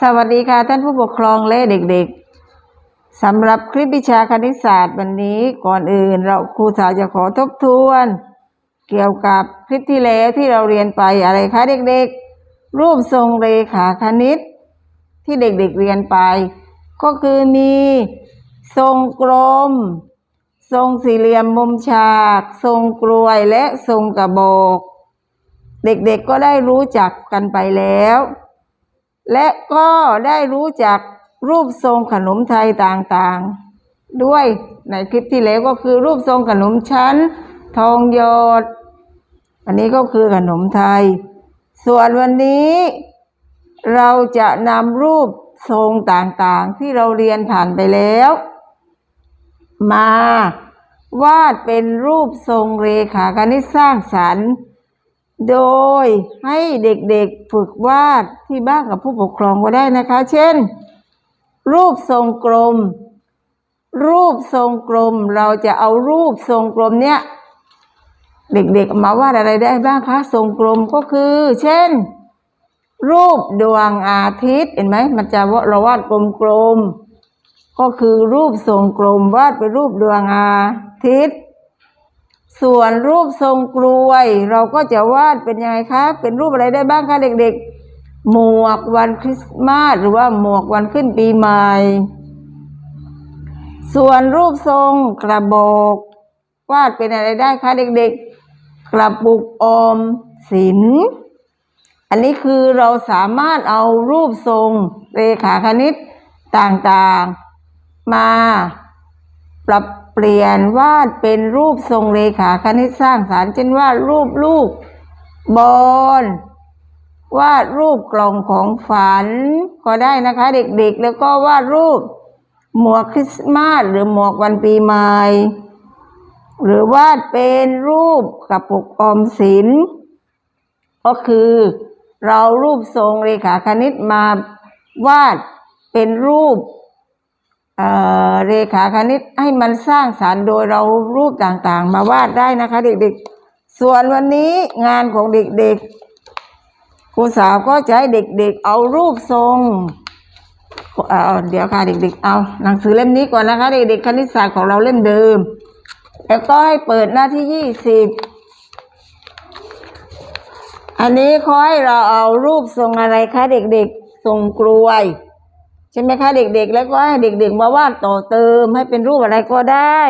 สวัสดีค่ะท่านผู้ปกครองและเด็กๆสำหรับคลิปวิชาคณิตศาสตร์วันนี้ก่อนอื่น เราครูสาวจะขอทบทวน เกี่ยวกับคลิปที่แล้วที่เราเรียนไปอะไรคะเด็กๆ รูปทรงเรขาคณิต ที่เด็กๆเรียนไป ก็คือมี ทรงกลม ทรงสี่เหลี่ยมมุมฉาก ทรงกลวยและทรงกระบอก เด็กๆก็ได้รู้จักกันไปแล้ว และก็ได้รู้จักรูปทรงขนมไทยต่างๆ ด้วยในคลิปที่แล้วก็คือรูปทรงขนมชั้น ทองหยอดอันนี้ก็คือขนมไทย ส่วนวันนี้เราจะนำรูปทรงต่างๆ ที่เราเรียนผ่านไปแล้ว มาวาดเป็นรูปทรงเรขาคณิตสร้างสรรค์ โดยให้เด็กๆฝึกวาดที่บ้านกับผู้ปกครองก็ได้นะคะ เช่น รูปทรงกลม รูปทรงกลม เราจะเอารูปทรงกลมเนี้ยเด็กๆมาวาดอะไรได้บ้างคะทรงกลมก็คือ เช่น รูปดวงอาทิตย์เห็นไหมมันจะเราวาดกลมๆก็คือรูปทรงกลมวาดเป็นรูปดวงอาทิตย์ ส่วนรูปทรงกลวย เราก็จะวาดเป็นยังไงคะ เป็นรูปอะไรได้บ้างคะเด็กๆ หมวกวันคริสต์มาสหรือว่าหมวกวันขึ้นปีใหม่ ส่วนรูปทรงกระบอกวาดเป็นอะไรได้คะเด็กๆ กระปุกออมสิน อันนี้คือเราสามารถเอารูปทรงเรขาคณิตต่างๆ มาปรับ เปลี่ยนวาดเป็นรูปทรงเรขาคณิตสร้างสารรค์เช่นวาดรูปลูกบอลวาดรูปกล่องของฝันก็ได้นะคะ เด็กๆ แล้วก็วาดรูป หมวกคริสต์มาสหรือหมวกวันปีใหม่หรือวาดเป็นรูปกระปุกออมสิน ก็คือเรารูปทรงเรขาคณิตมาวาดเป็นรูป เเรขาคณิตให้มันสร้างสารรค์โดยเรารูปต่างๆ มาวาดได้นะคะ เด็กๆ ส่วนวันนี้งานของเด็กๆครูสาวก็จะให้เด็กๆ เอารูปทรงเอ่อเดี๋ยวค่ะเด็กๆ เอาหนังสือเล่มนี้ก่อนนะคะ เด็กๆคณิตศาสตร์ของเราเล่มเดิม แล้วก็ให้เปิดหน้าที่ยี่สิบอันนี้ขาให้เราเอารูปทรงอะไรคะเด็กๆ ทรงกลวย ใช่ไหมคะเด็กๆ แล้วก็ให้เด็กๆมาวาดต่อเติมให้เป็นรูปอะไรก็ได้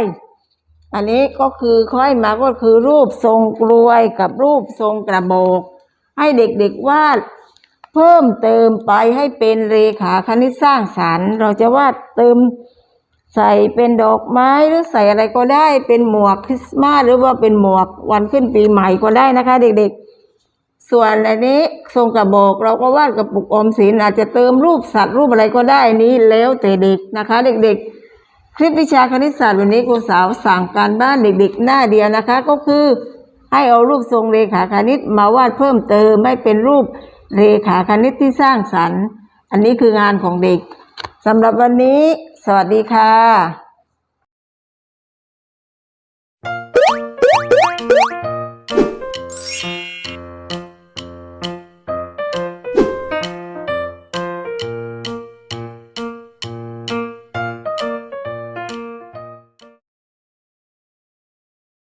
อันนี้ก็คือเขาให้มาก็คือรูปทรงกลวยกับรูปทรงกระบอก ให้เด็กๆวาดเพิ่มเติมไปให้เป็นเรขาคณิตสร้างสรรค์ เราจะวาดเติมใส่เป็นดอกไม้หรือใส่อะไรก็ได้เป็นหมวกคริสต์มาสหรือว่าเป็นหมวกวันขึ้นปีใหม่ก็ได้นะคะ เด็กๆ ส่วนอันนี้ทรงกระบอกเราก็วาดกระปุกอมสินอาจจะเติมรูปสัตว์รูปอะไรก็ได้นี้แล้วแต่เด็กนะคะ เด็กๆ คลิปวิชาคณิตศาสตร์วันนี้ครูสาวสั่งการบ้านเด็กๆ หน้าเดียวนะคะ ก็คือให้เอารูปทรงเรขาคณิตมาวาดเพิ่มเติมไม่เป็นรูปเรขาคณิตที่สร้างสรรค์ อันนี้คืองานของเด็กสำหรับวันนี้ สวัสดีค่ะ